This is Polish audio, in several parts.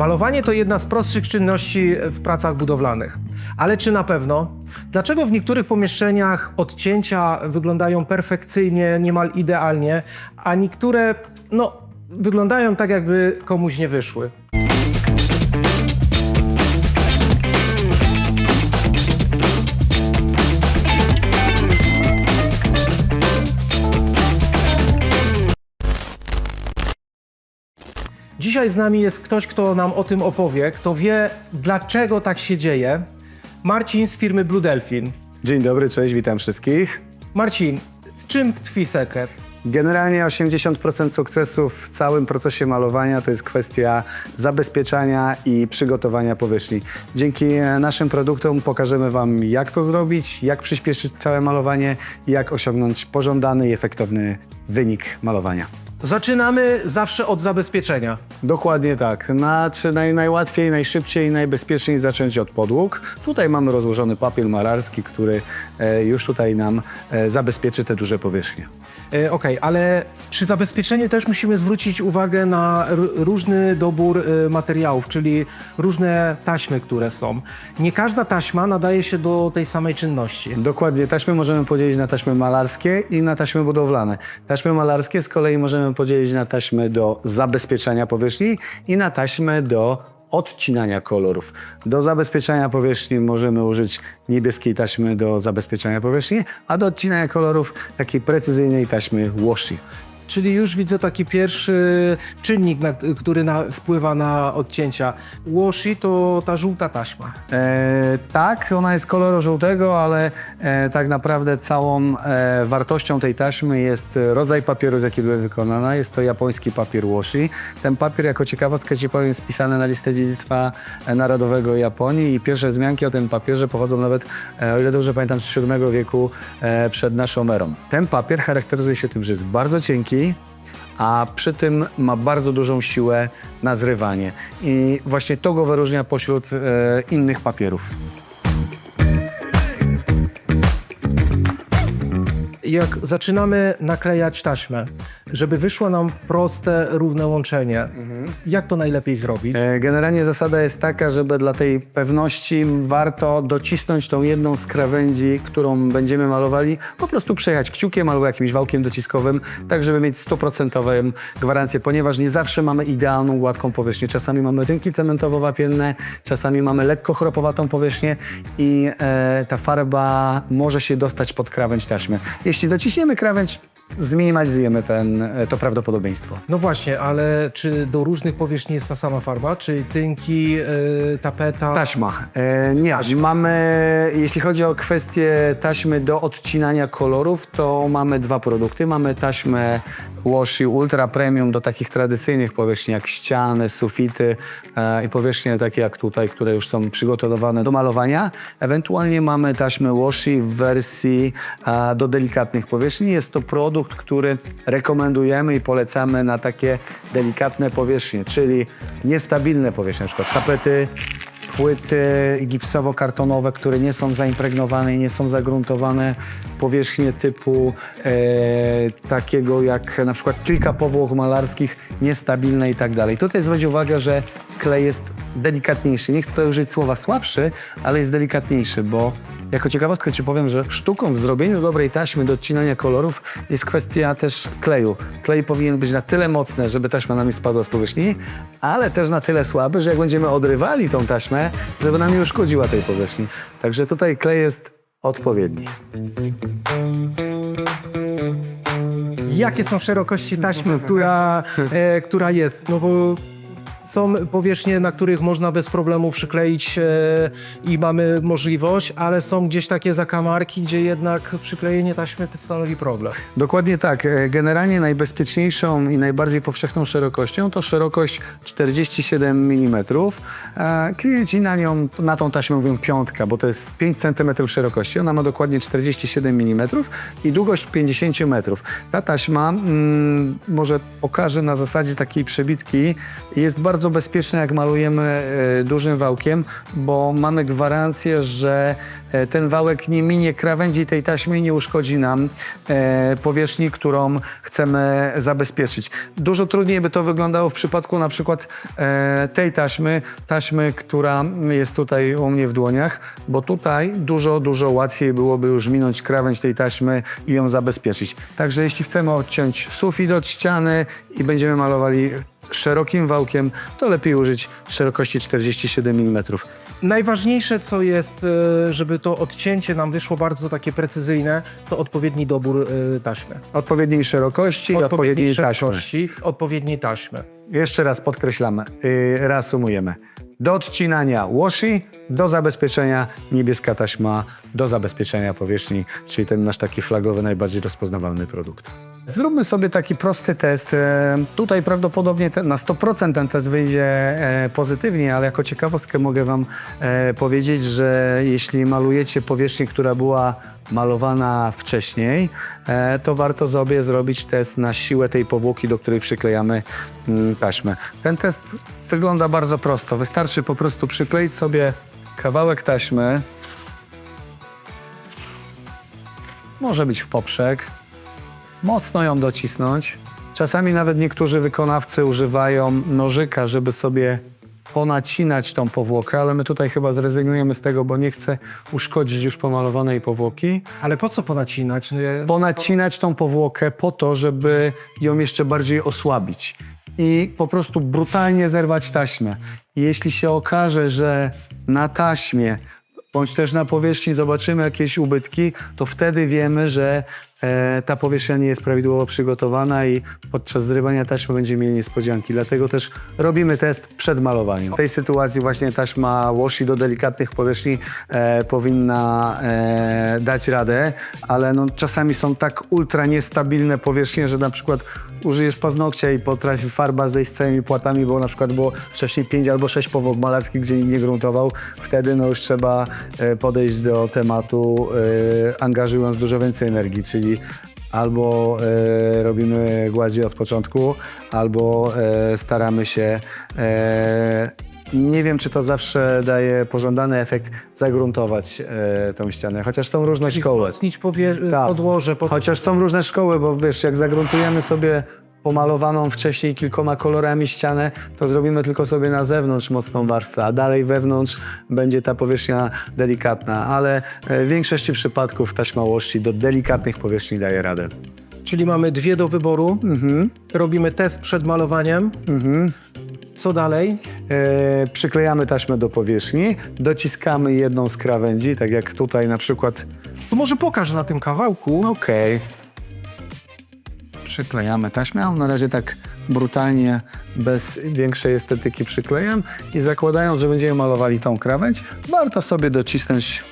Malowanie to jedna z prostszych czynności w pracach budowlanych. Ale czy na pewno? Dlaczego w niektórych pomieszczeniach odcięcia wyglądają perfekcyjnie, niemal idealnie, a niektóre, no, wyglądają tak, jakby komuś nie wyszły? Dzisiaj z nami jest ktoś, kto nam o tym opowie, kto wie, dlaczego tak się dzieje. Marcin z firmy Blue Delfin. Dzień dobry, cześć, witam wszystkich. Marcin, w czym tkwi sekret? Generalnie 80% sukcesu w całym procesie malowania to jest kwestia zabezpieczania i przygotowania powierzchni. Dzięki e, naszym produktom pokażemy Wam, jak to zrobić, jak przyspieszyć całe malowanie i jak osiągnąć pożądany i efektowny wynik malowania. Zaczynamy zawsze od zabezpieczenia. Dokładnie tak. Znaczy naj, najłatwiej, najszybciej, najbezpieczniej zacząć od podłóg. Tutaj mamy rozłożony papier malarski, który e, już tutaj nam e, zabezpieczy te duże powierzchnie. E, Okej, ale przy zabezpieczeniu też musimy zwrócić uwagę na r- różny dobór e, materiałów, czyli różne taśmy, które są. Nie każda taśma nadaje się do tej samej czynności. Dokładnie. Taśmy możemy podzielić na taśmy malarskie i na taśmy budowlane. Taśmy malarskie z kolei możemy podzielić na taśmy do zabezpieczania powierzchni i na taśmy do odcinania kolorów. Do zabezpieczania powierzchni możemy użyć niebieskiej taśmy do zabezpieczania powierzchni, a do odcinania kolorów takiej precyzyjnej taśmy washi. Czyli już widzę taki pierwszy czynnik, na, który na, wpływa na odcięcia. Washi to ta żółta taśma. E, tak, ona jest koloru żółtego, ale e, tak naprawdę całą e, wartością tej taśmy jest rodzaj papieru, z jakiego jest wykonana. Jest to japoński papier washi. Ten papier, jako ciekawostkę ci powiem, jest wpisany na listę dziedzictwa e, narodowego Japonii i pierwsze wzmianki o tym papierze pochodzą nawet, e, o ile dobrze pamiętam, z VII wieku e, przed naszą erą. Ten papier charakteryzuje się tym, że jest bardzo cienki, a przy tym ma bardzo dużą siłę na zrywanie. I właśnie to go wyróżnia pośród e, innych papierów. Jak zaczynamy naklejać taśmę, żeby wyszło nam proste, równe łączenie, jak to najlepiej zrobić? E, Generalnie zasada jest taka, żeby dla tej pewności warto docisnąć tą jedną z krawędzi, którą będziemy malowali, po prostu przejechać kciukiem albo jakimś wałkiem dociskowym, tak żeby mieć stuprocentową gwarancję, ponieważ nie zawsze mamy idealną, gładką powierzchnię. Czasami mamy rynki cementowo-wapienne, czasami mamy lekko chropowatą powierzchnię i e, ta farba może się dostać pod krawędź taśmy. Jeśli dociśniemy krawędź, zminimalizujemy ten, e, to prawdopodobieństwo. No właśnie, ale czy do różnych powierzchni jest ta sama farba? Czy tynki, yy, tapeta? Taśma. E, nie, mamy, jeśli chodzi o kwestię taśmy do odcinania kolorów, to mamy dwa produkty. Mamy taśmę Washi Ultra Premium do takich tradycyjnych powierzchni jak ściany, sufity e, i powierzchnie takie jak tutaj, które już są przygotowane do malowania. Ewentualnie mamy taśmę Washi w wersji e, do delikatnych powierzchni. Jest to produkt, który rekomendujemy i polecamy na takie delikatne powierzchnie, czyli niestabilne powierzchnie, przykład tapety, płyty gipsowo-kartonowe, które nie są zaimpregnowane i nie są zagruntowane, powierzchnie typu e, takiego jak na przykład kilka powłok malarskich, niestabilne i tak dalej. Tutaj zwróć uwagę, że klej jest delikatniejszy. Nie chcę użyć słowa słabszy, ale jest delikatniejszy, bo jako ciekawostkę Ci powiem, że sztuką w zrobieniu dobrej taśmy do odcinania kolorów jest kwestia też kleju. Klej powinien być na tyle mocny, żeby taśma nam nie spadła z powierzchni, ale też na tyle słaby, że jak będziemy odrywali tą taśmę, żeby nam nie uszkodziła tej powierzchni. Także tutaj klej jest odpowiedni. Jakie są szerokości taśmy, która, e, która jest? No bo są powierzchnie, na których można bez problemu przykleić e, i mamy możliwość, ale są gdzieś takie zakamarki, gdzie jednak przyklejenie taśmy stanowi problem. Dokładnie tak. E, Generalnie najbezpieczniejszą i najbardziej powszechną szerokością to szerokość 47 mm. E, Klienci na nią, na tą taśmę mówią piątka, bo to jest 5 cm szerokości. Ona ma dokładnie 47 mm i długość 50 metrów. Ta taśma, mm, może pokażę na zasadzie takiej przebitki, jest bardzo bardzo bezpieczne, jak malujemy e, dużym wałkiem, bo mamy gwarancję, że e, ten wałek nie minie krawędzi tej taśmy nie uszkodzi nam e, powierzchni, którą chcemy zabezpieczyć. Dużo trudniej by to wyglądało w przypadku na przykład tej taśmy, taśmy, która jest tutaj u mnie w dłoniach, bo tutaj dużo, dużo łatwiej byłoby już minąć krawędź tej taśmy i ją zabezpieczyć. Także jeśli chcemy odciąć sufit od ściany i będziemy malowali szerokim wałkiem, to lepiej użyć szerokości 47 mm. Najważniejsze, co jest, e, żeby to odcięcie nam wyszło bardzo takie precyzyjne, to odpowiedni dobór e, taśmy. Odpowiedniej szerokości i odpowiedniej taśmy. szerokości, odpowiedniej taśmy. Jeszcze raz podkreślamy, yy, reasumujemy. Do odcinania washi, do zabezpieczenia niebieska taśma, do zabezpieczenia powierzchni, czyli ten nasz taki flagowy, najbardziej rozpoznawalny produkt. Zróbmy sobie taki prosty test. E, Tutaj prawdopodobnie na 100% ten test wyjdzie e, pozytywnie, ale jako ciekawostkę mogę Wam e, powiedzieć, że jeśli malujecie powierzchnię, która była malowana wcześniej, to warto sobie zrobić test na siłę tej powłoki, do której przyklejamy mm, taśmę. Ten test wygląda bardzo prosto. Wystarczy po prostu przykleić sobie kawałek taśmy. Może być w poprzek. Mocno ją docisnąć. Czasami nawet niektórzy wykonawcy używają nożyka, żeby sobie ponacinać tą powłokę, ale my tutaj chyba zrezygnujemy z tego, bo nie chcę uszkodzić już pomalowanej powłoki. Ale po co ponacinać? Nie- Ponacinać tą powłokę po to, żeby ją jeszcze bardziej osłabić i po prostu brutalnie zerwać taśmę. I jeśli się okaże, że na taśmie bądź też na powierzchni zobaczymy jakieś ubytki, to wtedy wiemy, że ta powierzchnia nie jest prawidłowo przygotowana i podczas zrywania taśmy będziemy mieli niespodzianki. Dlatego też robimy test przed malowaniem. W tej sytuacji właśnie taśma washi do delikatnych powierzchni e, powinna e, dać radę, ale no, czasami są tak ultra niestabilne powierzchnie, że na przykład użyjesz paznokcia i potrafi farba zejść z całymi płatami, bo na przykład było wcześniej 5 albo 6 powłok malarskich, gdzie nikt nie gruntował. Wtedy no już trzeba e, podejść do tematu e, angażując dużo więcej energii, czyli albo e, robimy gładzie od początku, albo e, staramy się. E, nie wiem, czy to zawsze daje pożądany efekt zagruntować e, tą ścianę, chociaż są różne Czyli szkoły. Wzmocnić powie- podłoże. Tak. Pod... Chociaż są różne szkoły, bo wiesz, jak zagruntujemy sobie pomalowaną wcześniej kilkoma kolorami ścianę, to zrobimy tylko sobie na zewnątrz mocną warstwę, a dalej wewnątrz będzie ta powierzchnia delikatna, ale e, w większości przypadków taśma łości do delikatnych powierzchni daje radę. Czyli mamy dwie do wyboru. Mhm. Robimy test przed malowaniem. Co dalej? E, przyklejamy taśmę do powierzchni, dociskamy jedną z krawędzi, tak jak tutaj na przykład To może pokaż na tym kawałku. Okej. Przyklejamy taśmę. Na razie tak brutalnie, bez większej estetyki przyklejam i zakładając, że będziemy malowali tą krawędź, warto sobie docisnąć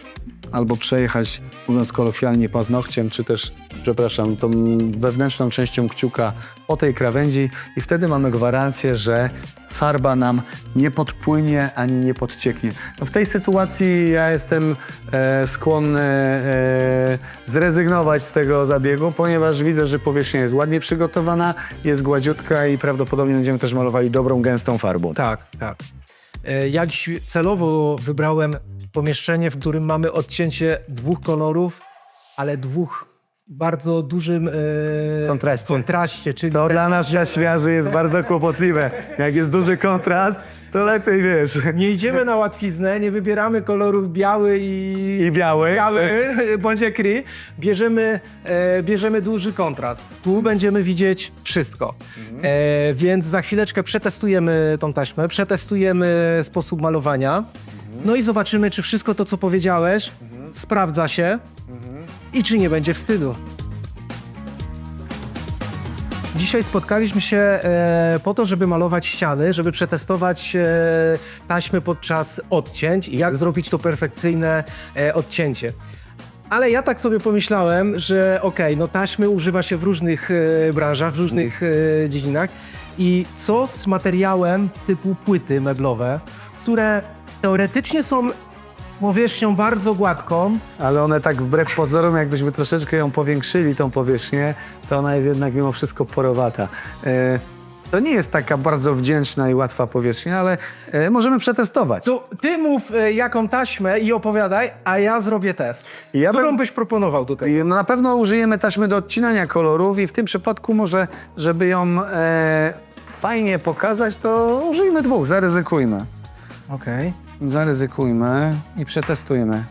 albo przejechać, mówiąc kolokwialnie, paznokciem, czy też, przepraszam, tą wewnętrzną częścią kciuka po tej krawędzi i wtedy mamy gwarancję, że farba nam nie podpłynie ani nie podcieknie. No w tej sytuacji ja jestem e, skłonny e, zrezygnować z tego zabiegu, ponieważ widzę, że powierzchnia jest ładnie przygotowana, jest gładziutka i prawdopodobnie będziemy też malowali dobrą, gęstą farbą. Tak, tak. E, Ja dziś celowo wybrałem pomieszczenie, w którym mamy odcięcie dwóch kolorów, ale dwóch bardzo dużym e, Kontraście. kontraście czyli To dla nas jaśmiarzy jest bardzo kłopotliwe. Jak jest duży kontrast, to lepiej wiesz. nie idziemy na łatwiznę, nie wybieramy kolorów biały i, I biały. biały bądź ekry, bierzemy, e, bierzemy duży kontrast. Tu będziemy widzieć wszystko. E, więc za chwileczkę przetestujemy tą taśmę, przetestujemy sposób malowania. No i zobaczymy, czy wszystko to, co powiedziałeś, sprawdza się i czy nie będzie wstydu. Dzisiaj spotkaliśmy się e, po to, żeby malować ściany, żeby przetestować e, taśmy podczas odcięć i jak zrobić to perfekcyjne e, odcięcie. Ale ja tak sobie pomyślałem, że okej, no taśmy używa się w różnych branżach, w różnych dziedzinach i co z materiałem typu płyty meblowe, które teoretycznie są powierzchnią bardzo gładką, Ale one tak wbrew pozorom, jakbyśmy troszeczkę ją powiększyli, tą powierzchnię, to ona jest jednak mimo wszystko porowata. E, To nie jest taka bardzo wdzięczna i łatwa powierzchnia, ale e, możemy przetestować. To ty mów e, jaką taśmę i opowiadaj, a ja zrobię test. Ja Którą bym- byś proponował tutaj? I No na pewno użyjemy taśmy do odcinania kolorów i w tym przypadku może, żeby ją e, fajnie pokazać, to użyjmy dwóch, zaryzykujmy. Okej. Zaryzykujmy i przetestujmy.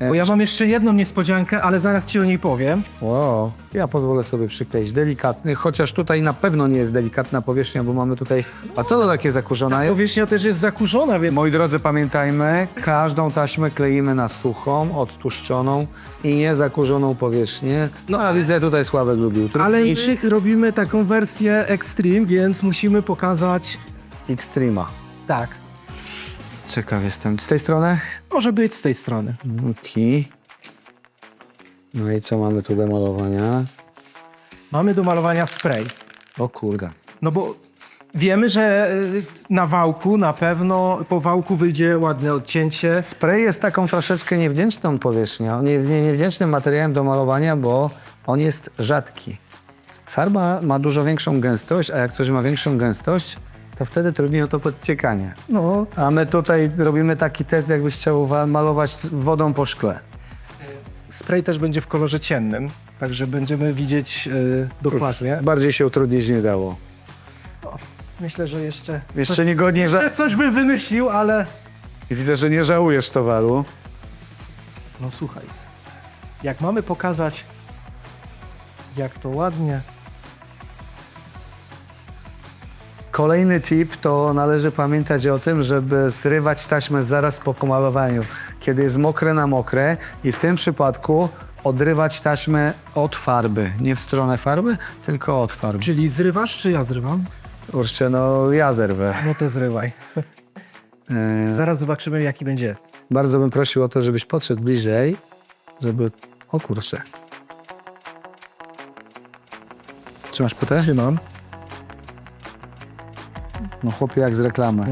E, Bo ja mam jeszcze jedną niespodziankę, ale zaraz ci o niej powiem. Wow. Ja pozwolę sobie przykleić delikatny, chociaż tutaj na pewno nie jest delikatna powierzchnia, bo mamy tutaj... A co to takie zakurzona jest? Powierzchnia też jest zakurzona, więc Moi drodzy, pamiętajmy, każdą taśmę kleimy na suchą, odtłuszczoną i niezakurzoną powierzchnię. No a widzę tutaj Sławek lubił Ale i robimy taką wersję Extreme, więc musimy pokazać. Extrema. Tak. Ciekaw jestem. Z tej strony? Może być z tej strony. Okej. No i co mamy tu do malowania? Mamy do malowania spray. O kurde. No bo wiemy, że y, na wałku na pewno po wałku wyjdzie ładne odcięcie. Spray jest taką troszeczkę niewdzięczną powierzchnią, nie, nie, niewdzięcznym materiałem do malowania, bo on jest rzadki. Farba ma dużo większą gęstość, a jak coś ma większą gęstość, to wtedy trudniej o to podciekanie. No, A my tutaj robimy taki test, jakbyś chciał wa- malować wodą po szkle. spray też będzie w kolorze ciemnym, także będziemy widzieć y, dokładnie. Bardziej się utrudnić nie dało. Myślę, że jeszcze Jeszcze niegodnie, że... coś bym wymyślił, ale Widzę, że nie żałujesz towaru. no słuchaj, jak mamy pokazać jak to ładnie Kolejny tip to należy pamiętać o tym, żeby zrywać taśmę zaraz po pomalowaniu, kiedy jest mokre na mokre i w tym przypadku odrywać taśmę od farby. Nie w stronę farby, tylko od farby. Czyli zrywasz, czy ja zrywam? Kurczę, no ja zerwę. No to zrywaj. E, Zaraz zobaczymy, jaki będzie. bardzo bym prosił o to, żebyś podszedł bliżej, żeby... O kurczę. Trzymasz płytę? Trzymam. No chłopie jak z reklamy.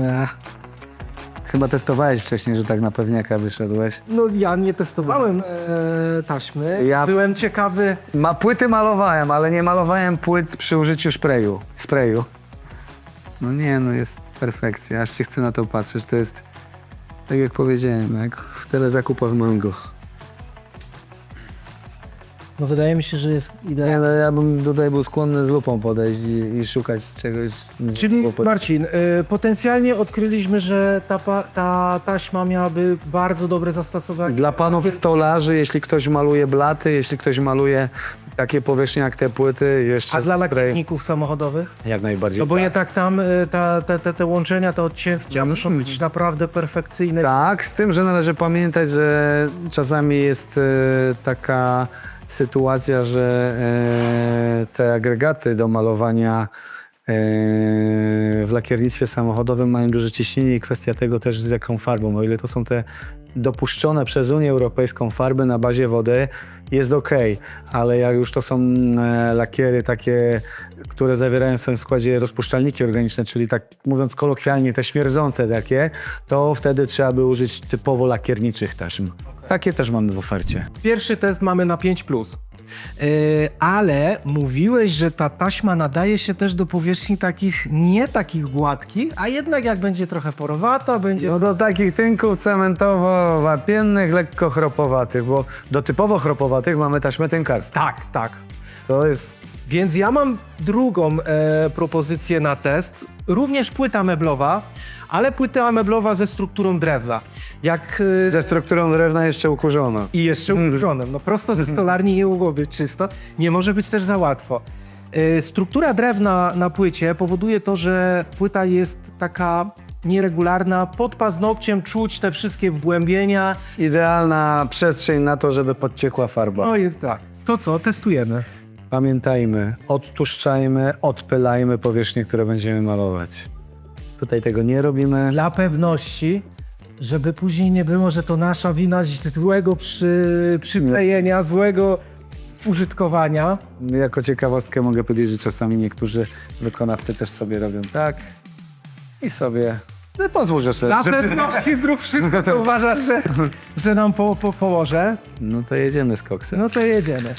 Chyba testowałeś wcześniej, że tak na pewniaka wyszedłeś. No ja nie testowałem e, taśmy. Ja- Byłem ciekawy. Ma płyty malowałem, ale nie malowałem płyt przy użyciu sprayu. sprayu. No nie, no jest perfekcja. Aż się chcę na to patrzeć. To jest, tak jak powiedziałem, jak w telezakupach mango. No wydaje mi się, że jest Nie, no ja bym tutaj był skłonny z lupą podejść i, i szukać czegoś. Czyli Marcin, y, potencjalnie odkryliśmy, że ta, pa- ta taśma miałaby bardzo dobre zastosowanie. Dla panów stolarzy, jeśli ktoś maluje blaty, jeśli ktoś maluje takie powierzchnie jak te płyty, jeszcze A dla spray- lakierników samochodowych? Jak najbardziej. No bo nie tak tam y, ta, ta, te, te łączenia, te odcięcia muszą być naprawdę perfekcyjne. Tak, z tym, że należy pamiętać, że czasami jest e, taka sytuacja, że e, te agregaty do malowania w lakiernictwie samochodowym mają duże ciśnienie i kwestia tego też z jaką farbą. O ile to są te dopuszczone przez Unię Europejską farby na bazie wody, jest ok, ale jak już to są e, lakiery takie, które zawierają w swoim składzie rozpuszczalniki organiczne, czyli tak mówiąc kolokwialnie te śmierdzące takie, to wtedy trzeba by użyć typowo lakierniczych taśm. Takie też mamy w ofercie. Pierwszy test mamy na 5. Yy, ale mówiłeś, że ta taśma nadaje się też do powierzchni takich nie takich gładkich, a jednak jak będzie trochę porowata, będzie. No do takich tynków cementowo-wapiennych, lekko chropowatych, bo do typowo chropowatych mamy taśmę tynkarską. Tak, tak. To jest Więc ja mam drugą e, propozycję na test. Również płyta meblowa, ale płyta meblowa ze strukturą drewna. Jak e, ze strukturą drewna jeszcze ukurzona. I jeszcze ukurzonym. No prosto ze stolarni nie mogło być czysto. Nie może być też za łatwo. Yy, Struktura drewna na płycie powoduje to, że płyta jest taka nieregularna. Pod paznokciem czuć te wszystkie wgłębienia. Idealna przestrzeń na to, żeby podciekła farba. No i tak. To co? Testujemy. Pamiętajmy, odtłuszczajmy, odpylajmy powierzchnie, które będziemy malować. Tutaj tego nie robimy. Dla pewności, żeby później nie było, że to nasza wina złego przy, przyklejenia, złego użytkowania. Jako ciekawostkę mogę powiedzieć, że czasami niektórzy wykonawcy też sobie robią tak i sobie... No pozwól, że sobie... Dla że- pewności zrób wszystko, co uważasz, że, że nam po, po, pomoże. No to jedziemy z koksem. No to jedziemy.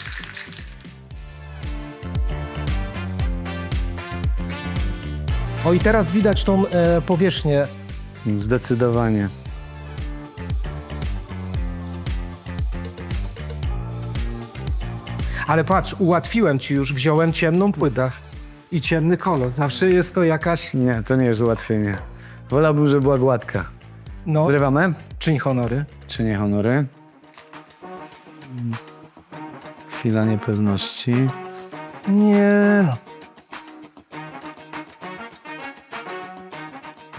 O i teraz widać tą e, powierzchnię. Zdecydowanie. Ale patrz, ułatwiłem ci już, wziąłem ciemną płytę i ciemny kolor. Zawsze jest to jakaś, Nie, to nie jest ułatwienie. Wolałbym, żeby była gładka. no, Zrywamy? czyń honory. Czy nie honory? Chwila niepewności. Nie no.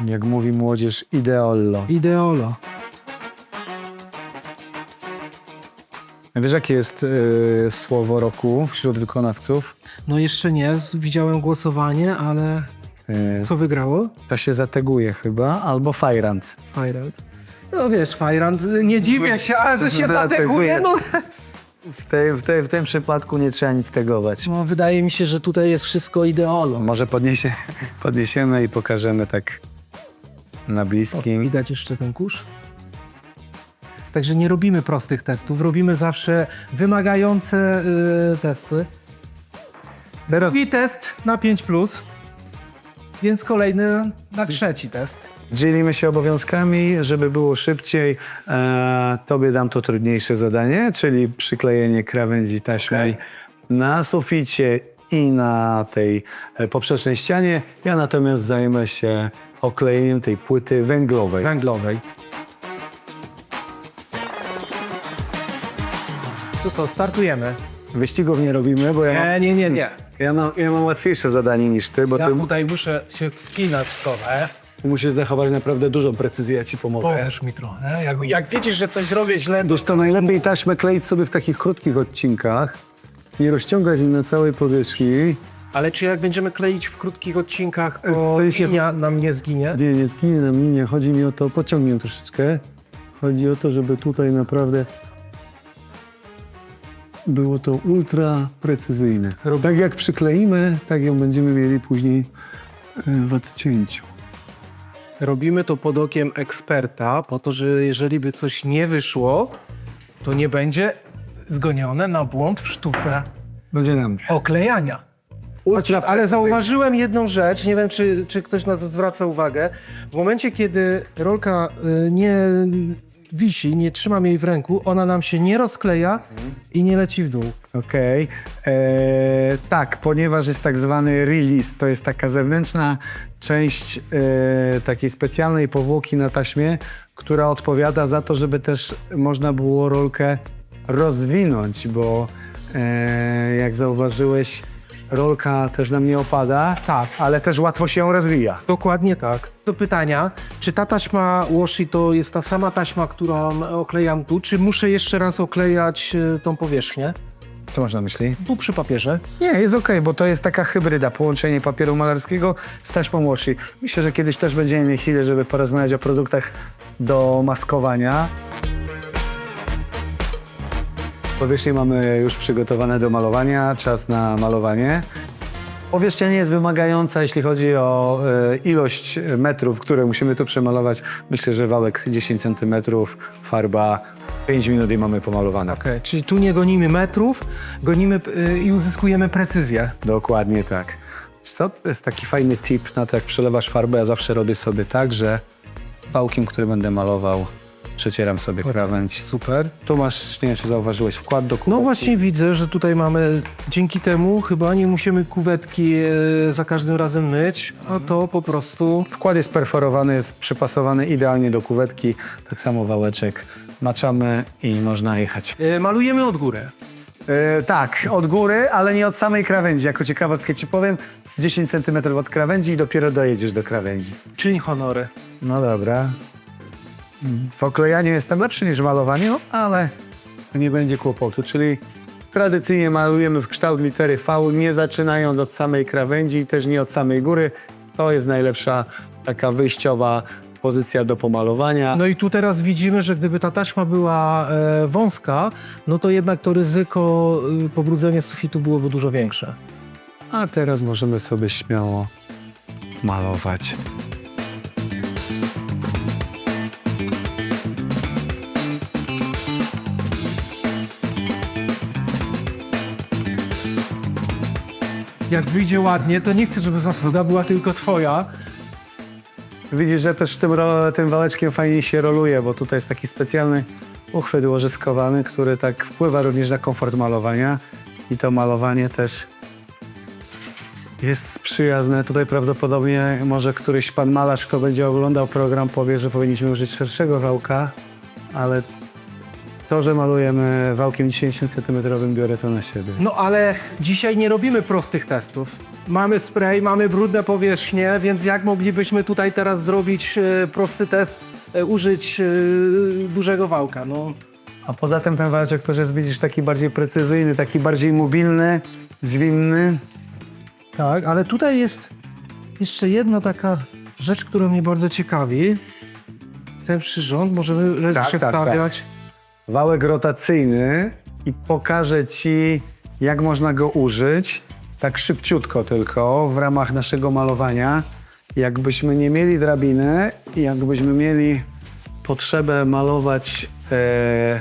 Jak mówi młodzież, ideollo. Ideolo. Wiesz, jakie jest y, słowo roku wśród wykonawców? No jeszcze nie, z- widziałem głosowanie, ale Y, co wygrało? to się zateguje chyba, albo Fajrant. Fajrant. No wiesz, Fajrant, nie dziwię się, ale że się zateguje, no. W, tej, w, tej, w tym przypadku nie trzeba nic tegować. no. Wydaje mi się, że tutaj jest wszystko ideolo. Może podniesie, podniesiemy i pokażemy tak na bliskim. Widać jeszcze ten kurz? Także nie robimy prostych testów, robimy zawsze wymagające y, testy. Teraz I test na 5, więc kolejny na trzeci test. dzielimy się obowiązkami, żeby było szybciej. E, tobie dam to trudniejsze zadanie, czyli przyklejenie krawędzi taśmy Okej. na suficie i na tej e, poprzecznej ścianie. Ja natomiast zajmę się oklejeniem tej płyty węglowej. Węglowej. To co, startujemy? Wyścigów nie robimy, bo ja mam, Nie, nie, nie, nie. ja mam, ja mam łatwiejsze zadanie niż ty, bo Ja ty, tutaj muszę się spinać trochę. ty musisz zachować naprawdę dużą precyzję, ja ci pomogę. Powiesz mi trochę. Jak, jak widzisz, że coś zrobię źle, to to najlepiej taśmę kleić sobie w takich krótkich odcinkach, nie rozciągać jej na całej powierzchni. Ale czy jak będziemy kleić w krótkich odcinkach, W to sensie- linia nam nie zginie? Nie, nie zginie nam linia. Chodzi mi o to, pociągnij ją troszeczkę. Chodzi o to, żeby tutaj naprawdę było to ultra precyzyjne. Tak jak przykleimy, tak ją będziemy mieli później e, w odcięciu. Robimy to pod okiem eksperta, po to, że jeżeli by coś nie wyszło, to nie będzie zgonione na błąd w sztuce Będzie nam. oklejania. Ultra Ale zauważyłem jedną rzecz, nie wiem czy, czy ktoś na to zwraca uwagę. W momencie, kiedy rolka y, nie wisi, nie trzymam jej w ręku, ona nam się nie rozkleja i nie leci w dół. Okej. Eee, Tak, ponieważ jest tak zwany release, to jest taka zewnętrzna część e, takiej specjalnej powłoki na taśmie, która odpowiada za to, żeby też można było rolkę rozwinąć, bo e, jak zauważyłeś, rolka też nam nie opada, Tak. ale też łatwo się rozwija. Dokładnie tak. Do pytania, czy ta taśma washi to jest ta sama taśma, którą oklejam tu, czy muszę jeszcze raz oklejać y, tą powierzchnię? Co masz na myśli? Tu przy papierze. Nie, jest okej, bo to jest taka hybryda, połączenie papieru malarskiego z taśmą washi. Myślę, że kiedyś też będziemy mieli chwilę, żeby porozmawiać o produktach do maskowania. Powierzchnie mamy już przygotowane do malowania, czas na malowanie. Powierzchnia nie jest wymagająca, jeśli chodzi o e, ilość metrów, które musimy tu przemalować. Myślę, że wałek 10 cm, farba 5 minut i mamy pomalowane. Okej, czyli tu nie gonimy metrów, gonimy y, i uzyskujemy precyzję. Dokładnie tak. Co, to jest taki fajny tip na to, jak przelewasz farbę. Ja zawsze robię sobie tak, że wałkiem, który będę malował, przecieram sobie krawędź. Super. Tu masz, nie wiem, czy zauważyłeś, wkład do No kubeczki. właśnie widzę, że tutaj mamy, dzięki temu chyba nie musimy kuwetki e, za każdym razem myć, a to po prostu... Wkład jest perforowany, jest przypasowany idealnie do kuwetki. Tak samo wałeczek maczamy i można jechać. E, malujemy od góry. E, tak, od góry, ale nie od samej krawędzi. Jako ciekawostkę ci powiem, z 10 cm od krawędzi i dopiero dojedziesz do krawędzi. Czyń honory. No dobra. W oklejaniu jestem lepszy niż w malowaniu, ale nie będzie kłopotu. Czyli tradycyjnie malujemy w kształt litery V, nie zaczynając od samej krawędzi i też nie od samej góry. To jest najlepsza taka wyjściowa pozycja do pomalowania. No i tu teraz widzimy, że gdyby ta taśma była e, wąska, no to jednak to ryzyko e, pobrudzenia sufitu byłoby dużo większe. A teraz możemy sobie śmiało malować. Jak wyjdzie ładnie, to nie chcę, żeby zasługa była tylko twoja. Widzisz, że też tym, tym wałeczkiem fajnie się roluje, bo tutaj jest taki specjalny uchwyt łożyskowany, który tak wpływa również na komfort malowania i to malowanie też jest przyjazne. Tutaj prawdopodobnie może któryś pan malarz, kto będzie oglądał program, powie, że powinniśmy użyć szerszego wałka, ale to, że malujemy wałkiem 10 cm, biorę to na siebie. No ale dzisiaj nie robimy prostych testów. Mamy spray, mamy brudne powierzchnie, więc jak moglibyśmy tutaj teraz zrobić e, prosty test, e, użyć e, dużego wałka? No, A poza tym ten wałeczek też jest, widzisz, taki bardziej precyzyjny, taki bardziej mobilny, zwinny. tak, ale tutaj jest jeszcze jedna taka rzecz, która mnie bardzo ciekawi. Ten przyrząd możemy Tak, przestawiać. Wałek rotacyjny i pokażę Ci, jak można go użyć, tak szybciutko tylko, w ramach naszego malowania. Jakbyśmy nie mieli drabiny jakbyśmy mieli potrzebę malować e,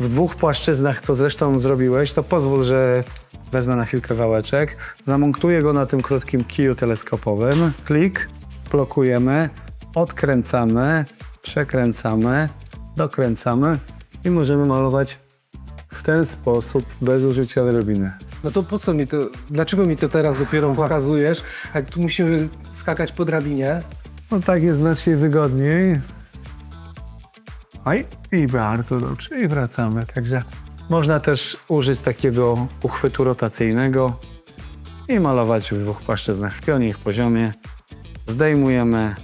w dwóch płaszczyznach, co zresztą zrobiłeś, to pozwól, że wezmę na chwilkę wałeczek, zamontuję go na tym krótkim kiju teleskopowym, klik, blokujemy, odkręcamy, przekręcamy, dokręcamy i możemy malować w ten sposób, bez użycia drabiny. No to po co mi to, dlaczego mi to teraz dopiero pokazujesz, jak tu musimy skakać po drabinie? No tak jest znacznie wygodniej. Oj, i bardzo dobrze, i wracamy. Także można też użyć takiego uchwytu rotacyjnego i malować w dwóch płaszczyznach, w pionie i w poziomie. Zdejmujemy,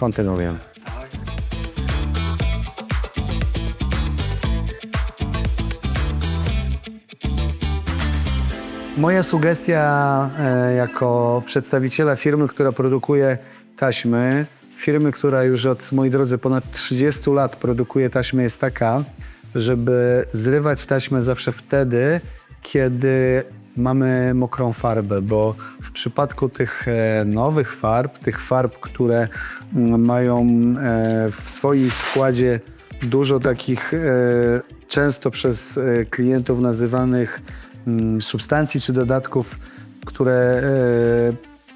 kontynuujemy. Moja sugestia e, jako przedstawiciela firmy, która produkuje taśmy, firmy, która już od, moi drodzy, ponad 30 lat produkuje taśmy, jest taka, żeby zrywać taśmę zawsze wtedy, kiedy mamy mokrą farbę, bo w przypadku tych e, nowych farb, tych farb, które mm, mają e, w swoim składzie dużo takich często przez klientów nazywanych substancji czy dodatków, które e,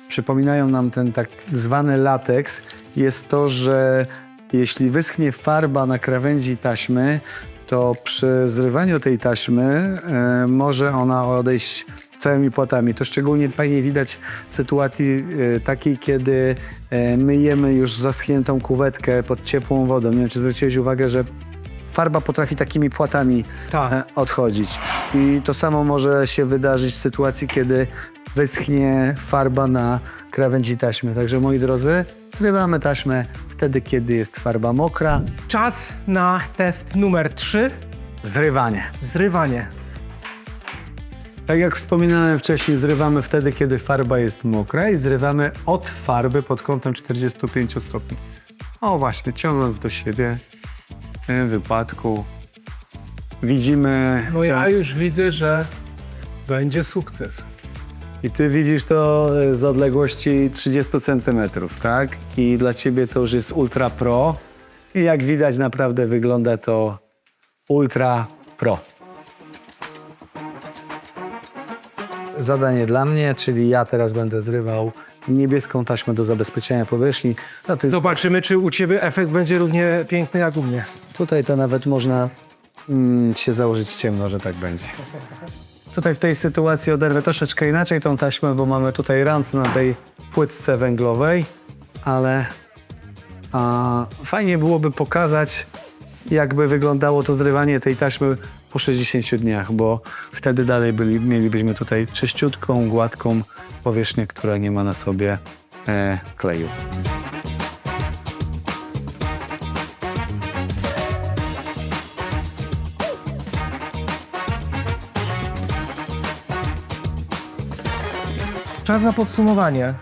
przypominają nam ten tak zwany lateks, jest to, że jeśli wyschnie farba na krawędzi taśmy, to przy zrywaniu tej taśmy e, może ona odejść całymi płatami. To szczególnie fajnie widać w sytuacji e, takiej, kiedy myjemy już zaschniętą kuwetkę pod ciepłą wodą. Nie wiem, czy zwróciłeś uwagę, że farba potrafi takimi płatami Tak. e, odchodzić. I to samo może się wydarzyć w sytuacji, kiedy wyschnie farba na krawędzi taśmy. Także moi drodzy, zrywamy taśmę wtedy, kiedy jest farba mokra. Czas na test numer 3, Zrywanie. zrywanie. Tak jak wspominałem wcześniej, zrywamy wtedy, kiedy farba jest mokra i zrywamy od farby pod kątem 45 stopni. O właśnie, ciągnąc do siebie tym wypadku widzimy... No ja już widzę, że będzie sukces. I ty widzisz to e, z odległości 30 cm, tak? I dla ciebie to już jest Ultra Pro. I jak widać, naprawdę wygląda to Ultra Pro. Zadanie dla mnie, czyli ja teraz będę zrywał niebieską taśmę do zabezpieczenia powierzchni. No ty, Zobaczymy, czy u ciebie efekt będzie równie piękny jak u mnie. tutaj to nawet można mm, się założyć w ciemno, że tak będzie. Tutaj w tej sytuacji oderwę troszeczkę inaczej tą taśmę, bo mamy tutaj ranc na tej płytce węglowej, ale a, fajnie byłoby pokazać, jakby wyglądało to zrywanie tej taśmy po 60 dniach, bo wtedy dalej byli, mielibyśmy tutaj czyściutką, gładką powierzchnię, która nie ma na sobie e, kleju. Czas na podsumowanie.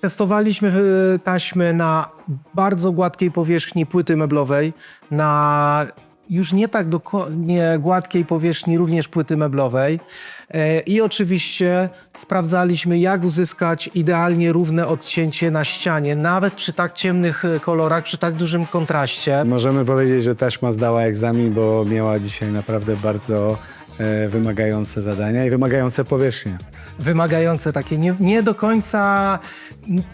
Testowaliśmy e, taśmy na bardzo gładkiej powierzchni płyty meblowej, na już nie tak dokładnie gładkiej powierzchni również płyty meblowej. E, I oczywiście sprawdzaliśmy, jak uzyskać idealnie równe odcięcie na ścianie, nawet przy tak ciemnych e, kolorach, przy tak dużym kontraście. Możemy powiedzieć, że taśma zdała egzamin, bo miała dzisiaj naprawdę bardzo e, wymagające zadania i wymagające powierzchnie. Wymagające takie nie, nie do końca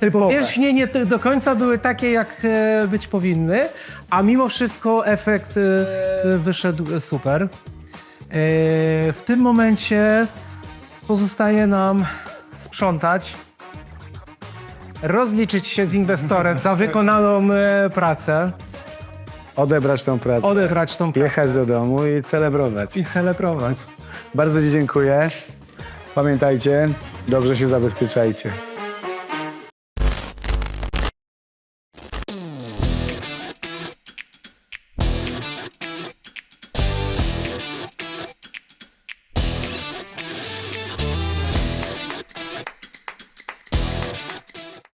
te powierzchnie nie ty- do końca były takie jak e, być powinny, a mimo wszystko efekt e, wyszedł super. E, w tym momencie pozostaje nam sprzątać, rozliczyć się z inwestorem za wykonaną e, pracę, Odebrać tą pracę, odebrać tą pracę jechać do domu i celebrować. i celebrować. Bardzo Ci dziękuję. Pamiętajcie, dobrze się zabezpieczajcie.